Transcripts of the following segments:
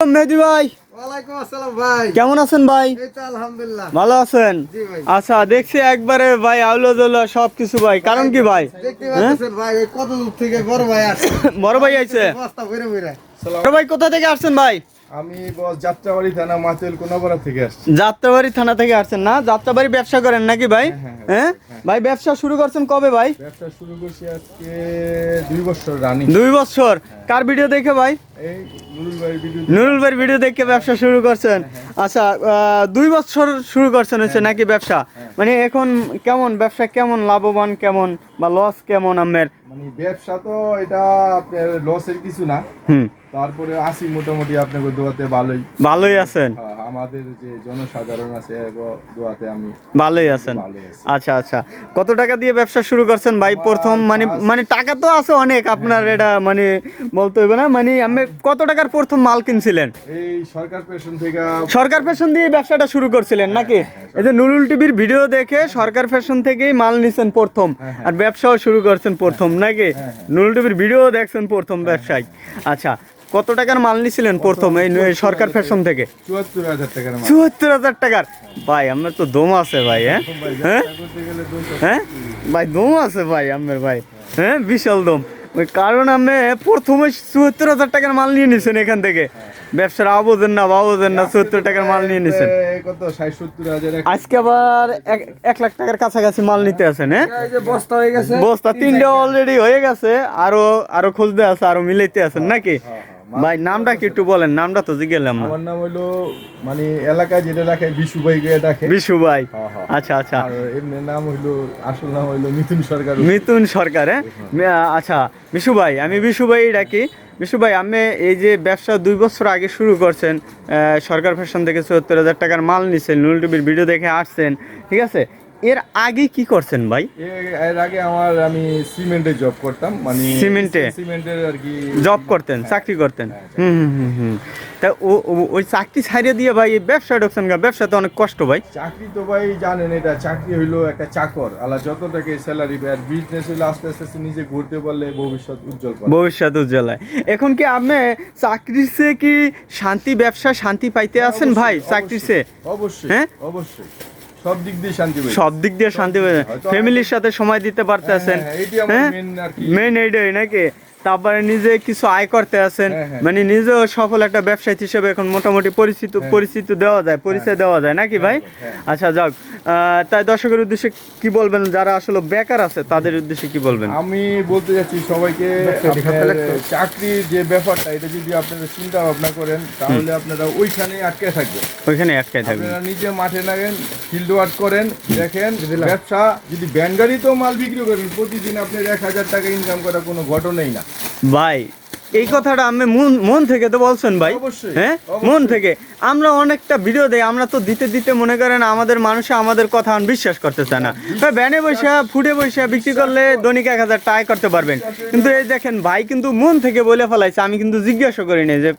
মেহেদি ভাই। কেমন আছেন ভাই? ভালো আছেন? আচ্ছা দেখছি একবারে ভাই আউলো দৌলো সব কিছু ভাই। কারণ কি ভাই? থেকে বড় ভাই আইছে। বড় ভাই কোথা থেকে আসছেন ভাই? আমি বস যাত্রাবাড়ি থানা মাতেল কোনাপাড়া থেকে আসছি। যাত্রাবাড়ি থানা থেকে আসছেন না? যাত্রাবাড়ি ব্যবসা করেন নাকি ভাই? হ্যাঁ ভাই ব্যবসা শুরু করছেন কবে ভাই? ব্যবসা শুরু করছি আজকে দুই বছর রানিং দুই বছর। কার ভিডিও দেখে ভাই? নুরুল ভাই ভিডিও ভাইয়ের ভিডিও দেখে ব্যবসা শুরু করছেন? আচ্ছা দুই বছর শুরু করছেন হচ্ছে নাকি ব্যবসা? মানে এখন কেমন? ব্যবসা কেমন? লাভবান কেমন? বা লস কেমন আমের মানে ব্যবসা তো এটা আপনার লসের কিছু না। হুম। তারপরে আসি মোটামুটি আপনাকে দোয়াতে ভালোই। ভালোই আছেন? হ্যাঁ, আমাদের যে জনসাধারণ আছে দোয়াতে আমি ভালোই আছেন? আচ্ছা আচ্ছা। কত টাকা দিয়ে ব্যবসা শুরু করছেন ভাই? প্রথম মানে মানে টাকা তো আছে অনেক আপনার এটা মানে বলতে হবে না। মানে আমি কত টাকার প্রথম মাল কিনছিলেন? এই সরকার পেশন থেকে সরকার ফ্যাশন দিয়ে ব্যবসাটা শুরু করছিলেন নাকি? এই যে নুরুল টিভির ভিডিও দেখে সরকার ফ্যাশন থেকেই মাল নিছেন প্রথম আর ব্যবসাও শুরু করছেন প্রথম নাকি? নুরুল টিভির ভিডিও দেখছেন প্রথম ব্যবসায়। আচ্ছা কত টাকার মাল নিছিলেন প্রথম? এই সরকার ফ্যাশন থেকে। চুয়াত্তর হাজার টাকার ভাই আমার তো দম আছে ভাই হ্যাঁ? হ্যাঁ। হ্যাঁ? ভাই দম আছে ভাই আমার ভাই। হ্যাঁ? বিশাল দম। ওই কারণ আমি প্রথমে চুয়াত্তর হাজার টাকার মাল নিয়ে নিছেন এখান থেকে। ব্যবসার আবোধেন না বাবোধেন না চুয়াত্তর টাকার মাল নিয়ে নিছেন। আজকে আবার এক- এক লাখ টাকার কাছাকাছি মাল নিতে আছেন হ্যাঁ? বস্তা হয়ে গেছে। বস্তা তিনটা অলরেডি হয়ে গেছে আরও আরও খুঁজতে আছে আরও মিলাইতে আছেন নাকি? ভাই নামটা কি একটু বলেন নামটা তো না। আমার নাম হলো মানে এলাকায় যেটা রাখে বিশু ভাই গিয়ে ডাকে। বিশু ভাই। হ্যাঁ, হ্যাঁ। আচ্ছা আচ্ছা। আর এমনি নাম হইল আসল নাম হইল মিথুন সরকার। মিথুন সরকার হ্যাঁ? আচ্ছা বিশু ভাই আমি বিশু ভাই ডাকি। বিশু ভাই আপনি এই যে ব্যবসা দুই বছর আগে শুরু করছেন সরকার ফ্যাশন থেকে চুয়াত্তর হাজার টাকার মাল নিছেন নুল টিভির ভিডিও দেখে আসছেন ঠিক আছে? এর আগে কি করছেন ভাই? এর আগে আমার আমি সিমেন্টে জব করতাম মানে সিমেন্টে? সিমেন্টের আর কি জব করতেন চাকরি করতেন? হুম হুম হুম হুম। তা ও- ওই চাকরি ছাড়িয়ে দিয়ে ভাই ব্যবসা ঢুকছেন গা ব্যবসাতে অনেক কষ্ট ভাই। চাকরি তো ভাই জানেন এটা চাকরি হইল একটা চাকর। আলা যত থেকে স্যালারি আর বিজনেস হইল আস্তে আস্তে নিজে ঘুরতে পারলে ভবিষ্যৎ উজ্জ্বল ভবিষ্যৎ উজ্জ্বলায় এখন কি আপনি চাকরির চেয়ে কি শান্তি ব্যবসা শান্তি পাইতে আছেন ভাই চাকরির চেয়ে অবশ্যই হ্যাঁ? অবশ্যই। সব দিক দিয়ে শান্তি পাই সব দিক দিয়ে শান্তি পাই ফ্যামিলির সাথে সময় দিতে পারতেছেন। হ্যাঁ, হ্যাঁ, আমার হ্যাঁ। মেন এইটাই নাকি? তারপরে নিজে কিছু আয় করতে আছেন হ্যাঁ, হ্যাঁ। মানে নিজেও সফল একটা ব্যবসায়ী হিসেবে এখন মোটামুটি পরিচিত পরিচিত দেওয়া যায় পরিচয় দেওয়া যায় নাকি ভাই? হ্যাঁ। আচ্ছা যাক। তাই দর্শকের উদ্দেশ্যে কি বলবেন? যারা আসলে বেকার আছে তাদের উদ্দেশ্যে কি বলবেন? আমি বলতে যাচ্ছি সবাইকে আপনার চাকরির যে ব্যাপারটা এটা যদি আপনারা চিন্তা ভাবনা করেন তাহলে আপনারা ওইখানে আটকে থাকবেন। ওইখানে আটকাই থাকবেন। আপনারা নিজে মাঠে লাগেন ফিল্ড ওয়ার্ক করেন দেখেন ব্যবসা যদি ব্যানগাড়িতেও মাল বিক্রি করেন প্রতিদিন আপনার এক হাজার টাকা ইনকাম করা কোনো ঘটনাই না। ভাই এই কথাটা আমি মন থেকে তো বলছেন ভাই। হ্যাঁ? মন থেকে। আমরা অনেকটা ভিডিও দেয় আমরা তো দিতে দিতে মনে করেন আমাদের মানুষে আমাদের কথা বিশ্বাস করতে চায় না ব্যানে বৈশা ফুটে বৈশা বিক্রি করলে দৈনিক এক হাজার টাকা করতে পারবেন। কিন্তু এই দেখেন ভাই কিন্তু মন থেকে বলে ফেলাইছে আমি কিন্তু জিজ্ঞাসা করিনি যে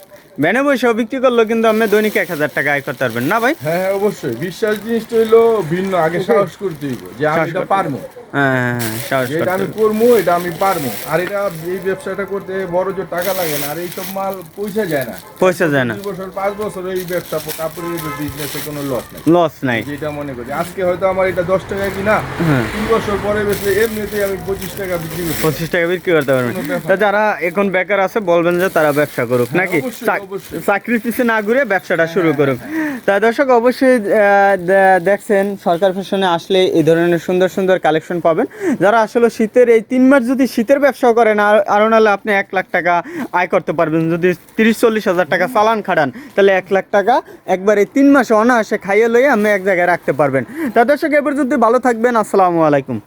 ব্যানে বৈশাও বিক্রি করলেও কিন্তু আপনি দৈনিক এক হাজার টাকা আয় করতে পারবেন। না ভাই? হ্যাঁ হ্যাঁ অবশ্যই। বিশ্বাস জিনিসটা হইল ভিন্ন। আগে সাহস করতে হইব যে আমি এটা পারব। হ্যাঁ হ্যাঁ, হ্যাঁ, সাহস এটা আমি করব এটা আমি পারব। আর এটা এই ব্যবসাটা করতে বড় যে টাকা লাগে না। আর মাল পয়সা যায় না। পয়সা যায় না। দুই বছর পাঁচ বছর এই ব্যবসা কাপড়ের বিজনেসে কোনো লস নেই। লস নাই। যেটা মনে করি। আজকে হয়তো আমার এটা দশ টাকা কিনা তিন বছর পরে বেশি এমনিতেই আমি পঁচিশ টাকা বিক্রি পঁচিশ টাকা বিক্রি করতে পারবেন। তা যারা এখন বেকার আছে বলবেন যে তারা ব্যবসা করুক নাকি। চাকরির পিছনে না ঘুরে ব্যবসাটা শুরু করুক। তা দর্শক, অবশ্যই দেখছেন, সরকার ফ্যাশনে আসলে এই ধরনের সুন্দর সুন্দর কালেকশন পাবেন। যারা আসলে শীতের এই তিন মাস যদি শীতের ব্যবসা করেন আর আরও নাহলে আপনি এক লাখ টাকা আয় করতে পারবেন। যদি তিরিশ, চল্লিশ হাজার টাকা চালান খাটান, তাহলে এক লাখ টাকা একবার এই তিন মাসে অনায়াসে খাইয়ে লইয়ে আপনি এক জায়গায় রাখতে পারবেন। তা দর্শক এবার যদি ভালো থাকবেন। আসসালামু আলাইকুম।